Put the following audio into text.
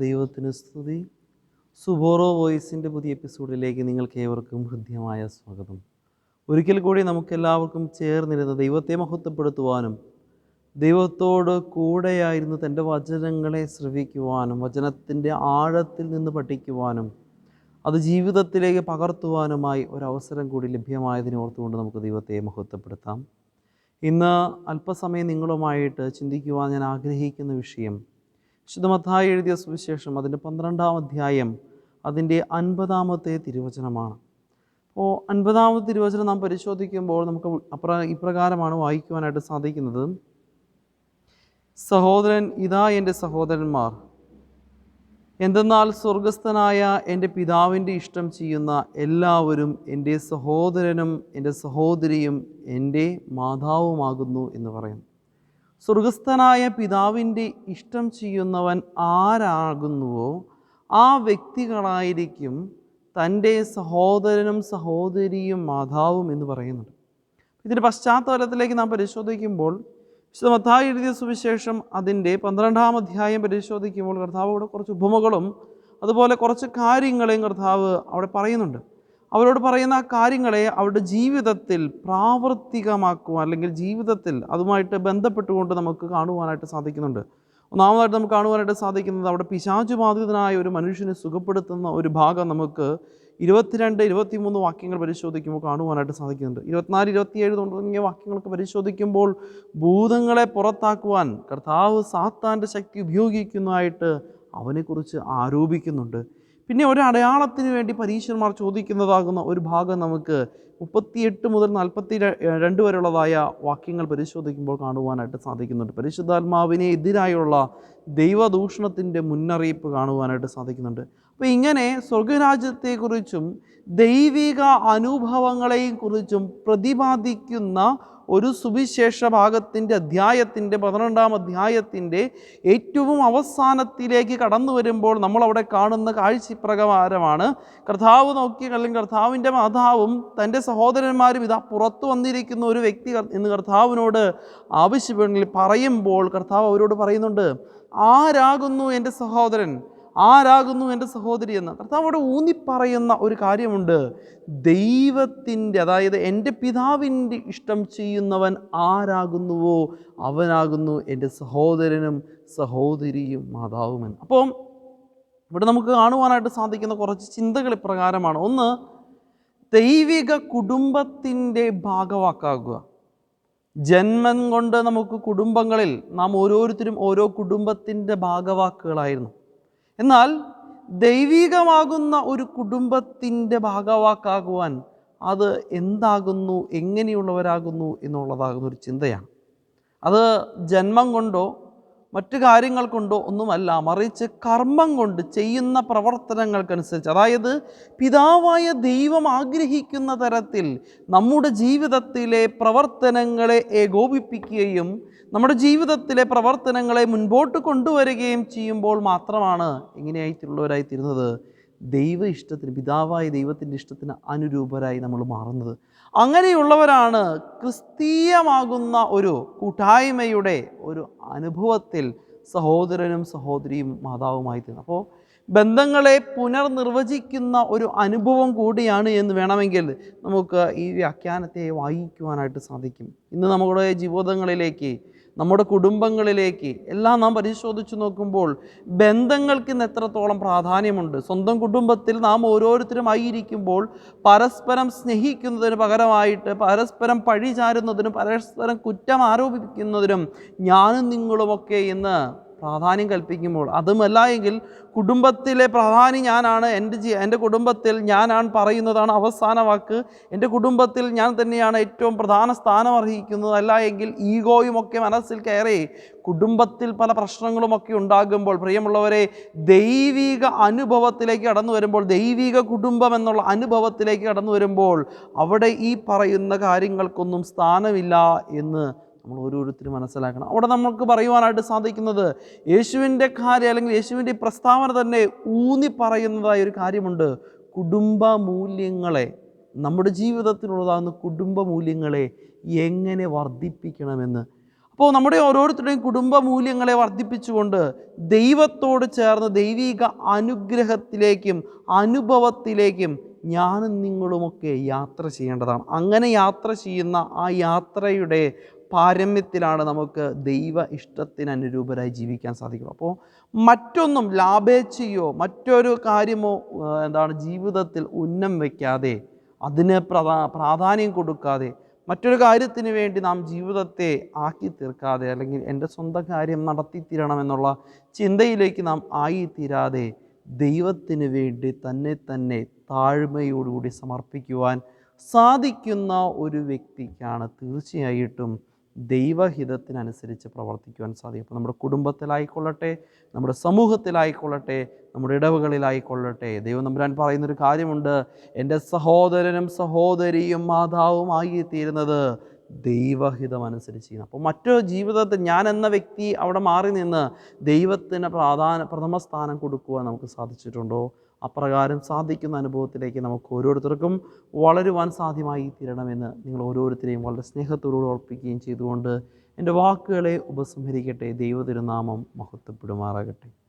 ദൈവത്തിന് സ്തുതി. സുബോറോ വോയിസിന്റെ പുതിയ എപ്പിസോഡിലേക്ക് നിങ്ങൾക്ക് ഏവർക്കും ഹൃദ്യമായ സ്വാഗതം. ഒരിക്കൽ കൂടി നമുക്കെല്ലാവർക്കും ചേർന്നിരുന്ന ദൈവത്തെ മഹത്വപ്പെടുത്തുവാനും ദൈവത്തോട് കൂടെയായിരുന്നു തന്റെ വചനങ്ങളെ ശ്രവിക്കുവാനും വചനത്തിന്റെ ആഴത്തിൽ നിന്ന് പഠിക്കുവാനും അത് ജീവിതത്തിലേക്ക് പകർത്തുവാനുമായി ഒരവസരം കൂടി ലഭ്യമായതിനെ ഓർത്തുകൊണ്ട് നമുക്ക് ദൈവത്തെ മഹത്വപ്പെടുത്താം. ഇന്ന് അല്പസമയം നിങ്ങളുമായിട്ട് ചിന്തിക്കുവാൻ ഞാൻ ആഗ്രഹിക്കുന്ന വിഷയം വിശുദ്ധമത്തായി എഴുതിയ സുവിശേഷം അതിന്റെ പന്ത്രണ്ടാം അധ്യായം അതിന്റെ അൻപതാമത്തെ തിരുവചനമാണ്. അപ്പോൾ അൻപതാമത്തെ തിരുവചനം നാം പരിശോധിക്കുമ്പോൾ നമുക്ക് അപ്ര ഇപ്രകാരമാണ് വായിക്കുവാനായിട്ട് സാധിക്കുന്നത്. സഹോദരൻ ഇതാ എന്റെ സഹോദരന്മാർ. എന്തെന്നാൽ സ്വർഗസ്ഥനായ എന്റെ പിതാവിന്റെ ഇഷ്ടം ചെയ്യുന്ന എല്ലാവരും എന്റെ സഹോദരനും എന്റെ സഹോദരിയും എന്റെ മാതാവുമാകുന്നു എന്ന് പറയുന്നു. സ്വർഗസ്ഥനായ പിതാവിന്റെ ഇഷ്ടം ചെയ്യുന്നവൻ ആരാകുന്നുവോ ആ വ്യക്തികളായിരിക്കും തന്റെ സഹോദരനും സഹോദരിയും മാതാവും എന്ന് പറയുന്നുണ്ട് ഇതിന്റെ പശ്ചാത്തലത്തിലേക്ക് നാം പരിശോധിക്കുമ്പോൾ വിശുദ്ധ എഴുതിയ സുവിശേഷം അതിന്റെ പന്ത്രണ്ടാം അധ്യായം പരിശോധിക്കുമ്പോൾ കർത്താവ് അവിടെ കുറച്ച് ഉപമകളും അതുപോലെ കുറച്ച് കാര്യങ്ങളെയും കർത്താവ് അവിടെ പറയുന്നുണ്ട്. അവരോട് പറയുന്ന ആ കാര്യങ്ങളെ അവരുടെ ജീവിതത്തിൽ പ്രാവർത്തികമാക്കുവാൻ അല്ലെങ്കിൽ ജീവിതത്തിൽ അതുമായിട്ട് ബന്ധപ്പെട്ടുകൊണ്ട് നമുക്ക് കാണുവാനായിട്ട് സാധിക്കുന്നുണ്ട്. ഒന്നാമതായിട്ട് നമുക്ക് കാണുവാനായിട്ട് സാധിക്കുന്നത് അവിടെ പിശാചുബാധിതനായ ഒരു മനുഷ്യനെ സുഖപ്പെടുത്തുന്ന ഒരു ഭാഗം നമുക്ക് ഇരുപത്തിരണ്ട് ഇരുപത്തിമൂന്ന് വാക്യങ്ങൾ പരിശോധിക്കുമ്പോൾ കാണുവാനായിട്ട് സാധിക്കുന്നുണ്ട്. ഇരുപത്തിനാല് ഇരുപത്തിയേഴ് തുടങ്ങിയ വാക്യങ്ങളൊക്കെ പരിശോധിക്കുമ്പോൾ ഭൂതങ്ങളെ പുറത്താക്കുവാൻ കർത്താവ് സാത്താന്റെ ശക്തി ഉപയോഗിക്കുന്നതായിട്ട് അവനെക്കുറിച്ച് ആരോപിക്കുന്നുണ്ട്. പിന്നെ ഒരു വേണ്ടി പരീക്ഷന്മാർ ചോദിക്കുന്നതാകുന്ന ഒരു ഭാഗം നമുക്ക് മുപ്പത്തിയെട്ട് മുതൽ നാൽപ്പത്തി രണ്ട് വരെയുള്ളതായ വാക്യങ്ങൾ പരിശോധിക്കുമ്പോൾ കാണുവാനായിട്ട് സാധിക്കുന്നുണ്ട്. പരിശുദ്ധാത്മാവിനെ എതിരായുള്ള ദൈവദൂഷണത്തിന്റെ മുന്നറിയിപ്പ് കാണുവാനായിട്ട് സാധിക്കുന്നുണ്ട്. അപ്പോൾ ഇങ്ങനെ സ്വർഗരാജ്യത്തെക്കുറിച്ചും ദൈവിക അനുഭവങ്ങളെയും കുറിച്ചും പ്രതിപാദിക്കുന്ന ഒരു സുവിശേഷ ഭാഗത്തിന്റെ അധ്യായത്തിന്റെ പന്ത്രണ്ടാം അധ്യായത്തിന്റെ ഏറ്റവും അവസാനത്തിലേക്ക് കടന്നു വരുമ്പോൾ നമ്മളവിടെ കാണുന്ന കാഴ്ചപ്രകാരമാണ്. കർത്താവ് നോക്കി അല്ലെങ്കിൽ കർത്താവിന്റെ മാതാവും തന്റെ സഹോദരന്മാരും ഇതാ പുറത്തു വന്നിരിക്കുന്ന ഒരു വ്യക്തി എന്ന് കർത്താവിനോട് ആവശ്യപ്പെടുന്നെങ്കിൽ പറയുമ്പോൾ കർത്താവ് അവരോട് പറയുന്നുണ്ട് ആരാകുന്നു എന്റെ സഹോദരൻ? ആരാകുന്നു എന്റെ സഹോദരി എന്ന്. കർത്താവ് അവിടെ ഊന്നിപ്പറയുന്ന ഒരു കാര്യമുണ്ട്. ദൈവത്തിന്റെ അതായത് എന്റെ പിതാവിന്റെ ഇഷ്ടം ചെയ്യുന്നവൻ ആരാകുന്നുവോ അവനാകുന്നു എന്റെ സഹോദരനും സഹോദരിയും മാതാവുമെന്ന് അപ്പം ഇവിടെ നമുക്ക് കാണുവാനായിട്ട് സാധിക്കുന്ന കുറച്ച് ചിന്തകൾ ഇപ്രകാരമാണ്. ഒന്ന് ദൈവിക കുടുംബത്തിന്റെ ഭാഗവാക്കാകുക. ജന്മം കൊണ്ട് നമുക്ക് കുടുംബങ്ങളിൽ നാം ഓരോരുത്തരും ഓരോ കുടുംബത്തിന്റെ ഭാഗവാക്കുകളായിരുന്നു. എന്നാൽ ദൈവികമാകുന്ന ഒരു കുടുംബത്തിന്റെ ഭാഗവാക്കാകുവാൻ അത് എന്താകുന്നു എങ്ങനെയുള്ളവരാകുന്നു എന്നുള്ളതാകുന്ന ഒരു ചിന്തയാണ്. അത് ജന്മം കൊണ്ടോ മറ്റു കാര്യങ്ങൾ കൊണ്ടോ ഒന്നുമല്ല മറിച്ച് കർമ്മം കൊണ്ട് ചെയ്യുന്ന പ്രവർത്തനങ്ങൾക്കനുസരിച്ച്. അതായത് പിതാവായ ദൈവം ആഗ്രഹിക്കുന്ന തരത്തിൽ നമ്മുടെ ജീവിതത്തിലെ പ്രവർത്തനങ്ങളെ ഏകോപിപ്പിക്കുകയും നമ്മുടെ ജീവിതത്തിലെ പ്രവർത്തനങ്ങളെ മുൻപോട്ട് കൊണ്ടുവരികയും ചെയ്യുമ്പോൾ മാത്രമാണ് എങ്ങനെയായിട്ടുള്ളവരായി തീരുന്നത് ദൈവ ഇഷ്ടത്തിന് പിതാവായ ദൈവത്തിന്റെ ഇഷ്ടത്തിന് അനുരൂപരായി നമ്മൾ മാറുന്നത്. അങ്ങനെയുള്ളവരാണ് ക്രിസ്തീയമാകുന്ന ഒരു കൂട്ടായ്മയുടെ ഒരു അനുഭവത്തിൽ സഹോദരനും സഹോദരിയും മാതാവുമായി തീർന്നു അപ്പോൾ ബന്ധങ്ങളെ പുനർനിർവചിക്കുന്ന ഒരു അനുഭവം കൂടിയാണ് എന്ന് വേണമെങ്കിൽ നമുക്ക് ഈ വ്യാഖ്യാനത്തെ വായിക്കുവാനായിട്ട് സാധിക്കും. ഇന്ന് നമ്മുടെ ജീവിതങ്ങളിലേക്ക് നമ്മുടെ കുടുംബങ്ങളിലേക്ക് എല്ലാം നാം പരിശോധിച്ച് നോക്കുമ്പോൾ ബന്ധങ്ങൾക്ക് ഇന്ന് എത്രത്തോളം പ്രാധാന്യമുണ്ട്? സ്വന്തം കുടുംബത്തിൽ നാം ഓരോരുത്തരും ആയിരിക്കുമ്പോൾ പരസ്പരം സ്നേഹിക്കുന്നതിന് പകരമായിട്ട് പരസ്പരം പഴിചാരുന്നതിനും പരസ്പരം കുറ്റം ആരോപിക്കുന്നതിനും ഞാനും നിങ്ങളുമൊക്കെ ഇന്ന് പ്രാധാന്യം കൽപ്പിക്കുമ്പോൾ. അതുമല്ല എങ്കിൽ കുടുംബത്തിലെ പ്രധാനി ഞാനാണ് എന്റെ ജീ എന്റെ കുടുംബത്തിൽ ഞാനാണ് പറയുന്നതാണ് അവസാന വാക്ക്. എന്റെ കുടുംബത്തിൽ ഞാൻ തന്നെയാണ് ഏറ്റവും പ്രധാന സ്ഥാനം അർഹിക്കുന്നത് അല്ല എങ്കിൽ ഈഗോയുമൊക്കെ മനസ്സിൽ കയറി കുടുംബത്തിൽ പല പ്രശ്നങ്ങളുമൊക്കെ ഉണ്ടാകുമ്പോൾ പ്രിയമുള്ളവരെ ദൈവിക അനുഭവത്തിലേക്ക് കടന്നു വരുമ്പോൾ ദൈവിക കുടുംബം എന്നുള്ള അനുഭവത്തിലേക്ക് കടന്നു വരുമ്പോൾ അവിടെ ഈ പറയുന്ന കാര്യങ്ങൾക്കൊന്നും സ്ഥാനമില്ല എന്ന് നമ്മൾ ഓരോരുത്തരും മനസ്സിലാക്കണം. അവിടെ നമുക്ക് പറയുവാനായിട്ട് സാധിക്കുന്നത് യേശുവിന്റെ കാര്യം അല്ലെങ്കിൽ യേശുവിന്റെ പ്രസ്താവന തന്നെ ഊന്നി പറയുന്നതായ ഒരു കാര്യമുണ്ട്. കുടുംബ മൂല്യങ്ങളെ നമ്മുടെ ജീവിതത്തിലുള്ളതാകുന്ന കുടുംബ മൂല്യങ്ങളെ എങ്ങനെ വർദ്ധിപ്പിക്കണമെന്ന്. അപ്പോൾ നമ്മുടെ ഓരോരുത്തരുടെയും കുടുംബ മൂല്യങ്ങളെ വർദ്ധിപ്പിച്ചുകൊണ്ട് ദൈവത്തോട് ചേർന്ന് ദൈവിക അനുഗ്രഹത്തിലേക്കും അനുഭവത്തിലേക്കും ഞാനും നിങ്ങളുമൊക്കെ യാത്ര ചെയ്യേണ്ടതാണ്. അങ്ങനെ യാത്ര ചെയ്യുന്ന ആ യാത്രയുടെ പാരമ്യത്തിലാണ് നമുക്ക് ദൈവ ഇഷ്ടത്തിന് അനുരൂപരായി ജീവിക്കാൻ സാധിക്കും അപ്പോൾ മറ്റൊന്നും ലാഭേച്ഛയോ മറ്റൊരു കാര്യമോ എന്താണ് ജീവിതത്തിൽ ഉന്നം വയ്ക്കാതെ അതിന് പ്രധാ പ്രാധാന്യം കൊടുക്കാതെ മറ്റൊരു കാര്യത്തിന് വേണ്ടി നാം ജീവിതത്തെ ആക്കി തീർക്കാതെ അല്ലെങ്കിൽ എന്റെ സ്വന്തം കാര്യം നടത്തി തീരണമെന്നുള്ള ചിന്തയിലേക്ക് നാം ആയിത്തീരാതെ ദൈവത്തിന് വേണ്ടി തന്നെ തന്നെ താഴ്മയോടുകൂടി സമർപ്പിക്കുവാൻ സാധിക്കുന്ന ഒരു വ്യക്തിക്കാണ് തീർച്ചയായിട്ടും ദൈവഹിതത്തിനനുസരിച്ച് പ്രവർത്തിക്കുവാൻ സാധിക്കും. അപ്പോൾ നമ്മുടെ കുടുംബത്തിലായിക്കൊള്ളട്ടെ നമ്മുടെ സമൂഹത്തിലായിക്കൊള്ളട്ടെ നമ്മുടെ ഇടവുകളിലായിക്കൊള്ളട്ടെ ദൈവം നമ്പുരാൻ പറയുന്നൊരു കാര്യമുണ്ട്. എന്റെ സഹോദരനും സഹോദരിയും മാതാവുമായി തീരുന്നത് ദൈവഹിതം അനുസരിച്ച് ചെയ്യുന്നു. അപ്പോൾ മറ്റൊരു ജീവിതത്തിൽ ഞാൻ എന്ന വ്യക്തി അവിടെ മാറി നിന്ന് ദൈവത്തിന് പ്രാധാന പ്രഥമ സ്ഥാനം കൊടുക്കുവാൻ നമുക്ക് സാധിച്ചിട്ടുണ്ടോ? അപ്രകാരം സാധിക്കുന്ന അനുഭവത്തിലേക്ക് നമുക്ക് ഓരോരുത്തർക്കും വളരുവാൻ സാധ്യമായി തീരണമെന്ന് നിങ്ങൾ ഓരോരുത്തരെയും വളരെ സ്നേഹത്തോടുകൂടി ഓർപ്പിക്കുകയും ചെയ്തുകൊണ്ട് എന്റെ വാക്കുകളെ ഉപസംഹരിക്കട്ടെ. ദൈവതിരുനാമം മഹത്വപ്പെടുമാറാകട്ടെ.